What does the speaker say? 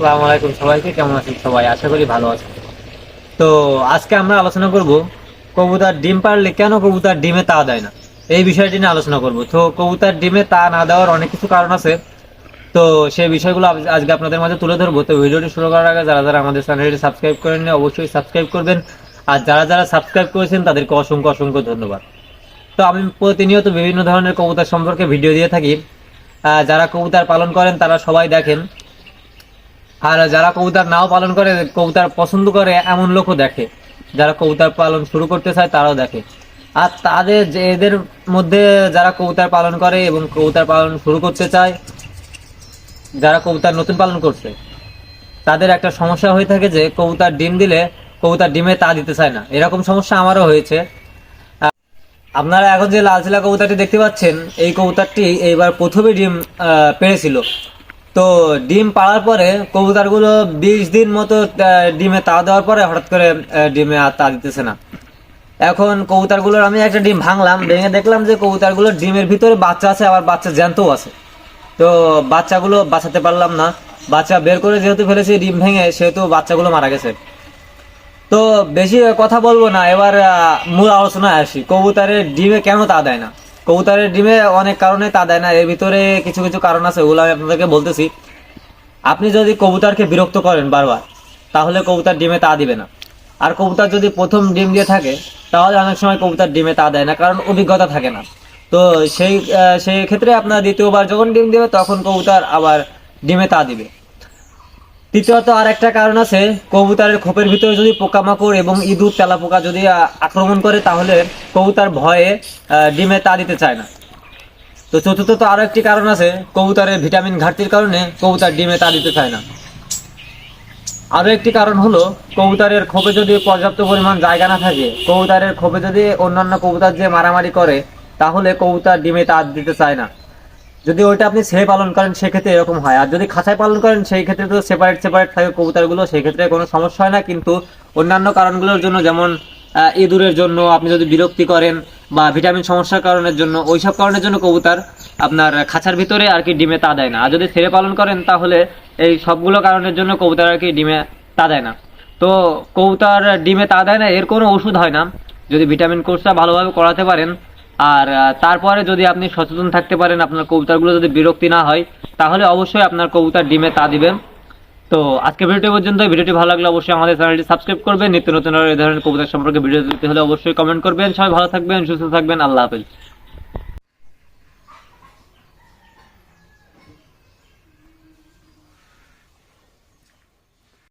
আসসালামু আলাইকুম সবাইকে, কেমন আছেন সবাই? আশা করি ভালো আছেন। তো আজকে আমরা আলোচনা করব কবুতর ডিম পারলে কেন কবুতর ডিমে তা দেয় না? এই বিষয়টি নিয়ে আলোচনা করব। তো কবুতর ডিমে তা না দেওয়ার অনেক কিছু কারণ আছে। তো সেই বিষয়গুলো আজকে আপনাদের মাঝে তুলে ধরবো। তো ভিডিওটি শুরু করার আগে যারা যারা আমাদের চ্যানেলটি সাবস্ক্রাইব করেন অবশ্যই সাবস্ক্রাইব করবেন। আর যারা যারা সাবস্ক্রাইব করেছেন, তাদেরকে অসংখ্য অসংখ্য ধন্যবাদ। তো আমি প্রতিনিয়ত বিভিন্ন ধরনের কবুতর সম্পর্কে ভিডিও দিয়ে থাকি। যারা কবুতর পালন করেন, তারা সবাই দেখেন আর যারা কবুতর নাও পালন করে কবুতর পছন্দ করে এমন লোকও দেখে। যারা কবুতর পালন শুরু করতে চায় তারাও দেখে। আর তাদের এদের মধ্যে যারা কবুতর পালন করে এবং কবুতর পালন শুরু করতে চায় যারা কবুতর নতুন পালন করছে তাদের একটা সমস্যা হয়ে থাকে যে কবুতর ডিম দিলে কবুতর ডিমে তা দিতে চায় না। এরকম সমস্যা আমারও হয়েছে। আপনারা এখন যে লালচিলা কবুতরটি দেখতে পাচ্ছেন এই কবুতরটি এইবার প্রথমে ডিম আহ, পেড়েছিল। তো ডিম পাড়ার পরে কবুতরগুলো বিশ দিন মতো ডিমে তা দেওয়ার পরে হঠাৎ করে ডিমে আর তা দিতেছে না। এখন কবুতরগুলোর আমি একটা ডিম ভাঙলাম, ভেঙে দেখলাম যে কবুতরগুলোর ডিমের ভিতরে বাচ্চা আছে, আবার বাচ্চা জ্যান্তও আছে। তো বাচ্চাগুলো বাঁচাতে পারলাম না। বাচ্চা বের করে যেহেতু ফেলেছি, ডিম ভেঙে সেহেতু বাচ্চাগুলো মারা গেছে। তো বেশি কথা বলব না, এবার মূল আলোচনায় আসি। কবুতরের ডিমে কেন তা দেয় না? কবুতরের ডিমে অনেক কারণে তা দেয় না। এর ভিতরে কিছু কিছু কারণ আছে, ওগুলো আমি আপনাদেরকে বলতেছি। আপনি যদি কবুতরকে বিরক্ত করেন বারবার, তাহলে কবুতর ডিমে তা দিবে না। আর কবুতর যদি প্রথম ডিম দিয়ে থাকে, তাহলে অনেক সময় কবুতর ডিমে তা দেয় না, কারণ অভিজ্ঞতা থাকে না। তো সেই সেই ক্ষেত্রে আপনার দ্বিতীয়বার যখন ডিম দেবে, তখন কবুতর আবার ডিমে তা দিবে। তৃতীয়ত আর একটা কারণ আছে, কবুতরের খোপের ভিতরে যদি পোকামাকড় এবং ইঁদুর, তেলাপোকা যদি আক্রমণ করে, তাহলে কবুতর ভয়ে ডিমে তা দিতে চায় না। তো চতুর্থত আরও একটি কারণ আছে, কবুতরের ভিটামিন ঘাটতির কারণে কবুতর ডিমে তা দিতে চায় না। আরও একটি কারণ হলো, কবুতরের খোপে যদি পর্যাপ্ত পরিমাণ জায়গা না থাকে, কবুতরের খোপে যদি অন্যান্য কবুতর যে মারামারি করে, তাহলে কবুতর ডিমে তা দিতে চায় না। যদি ওইটা আপনি ছেড়ে পালন করেন, সেক্ষেত্রে এরকম হয়। আর যদি খাঁচায় পালন করেন সেই ক্ষেত্রে তো সেপারেট সেপারেট থাকে কবুতরগুলো সেই ক্ষেত্রে কোনো সমস্যা হয় না। কিন্তু অন্যান্য কারণগুলোর জন্য, যেমন ইঁদুরের জন্য আপনি যদি বিরক্তি করেন বা ভিটামিন সমস্যার কারণের জন্য, ওইসব কারণের জন্য কবুতর আপনার খাঁচার ভিতরে আর কি ডিমে তা দেয় না। আর যদি ছেড়ে পালন করেন, তাহলে এই সবগুলো কারণের জন্য কবুতর আর কি ডিমে তা দেয় না। তো কবুতর ডিমে তা দেয় না, এর কোনো ওষুধ হয় না। যদি ভিটামিন কোর্সটা ভালোভাবে করাতে পারেন আর তারপরে যদি আপনি সচেতন থাকতে পারেন, আপনার কবুতরগুলো যদি বিরক্তি না হয়, তাহলে অবশ্যই আপনার কবুতর ডিমে তা দিবেন। তো আজকে ভিডিওটি পর্যন্ত ভিডিওটি ভালো লাগলে অবশ্যই আমাদের চ্যানেলটি সাবস্ক্রাইব করবেন। নিত্য নতুন এই ধরনের কবুতর সম্পর্কে ভিডিও দিতে হলে অবশ্যই কমেন্ট করবেন। সবাই ভালো থাকবেন, সুস্থ থাকবেন। আল্লাহ হাফেজ।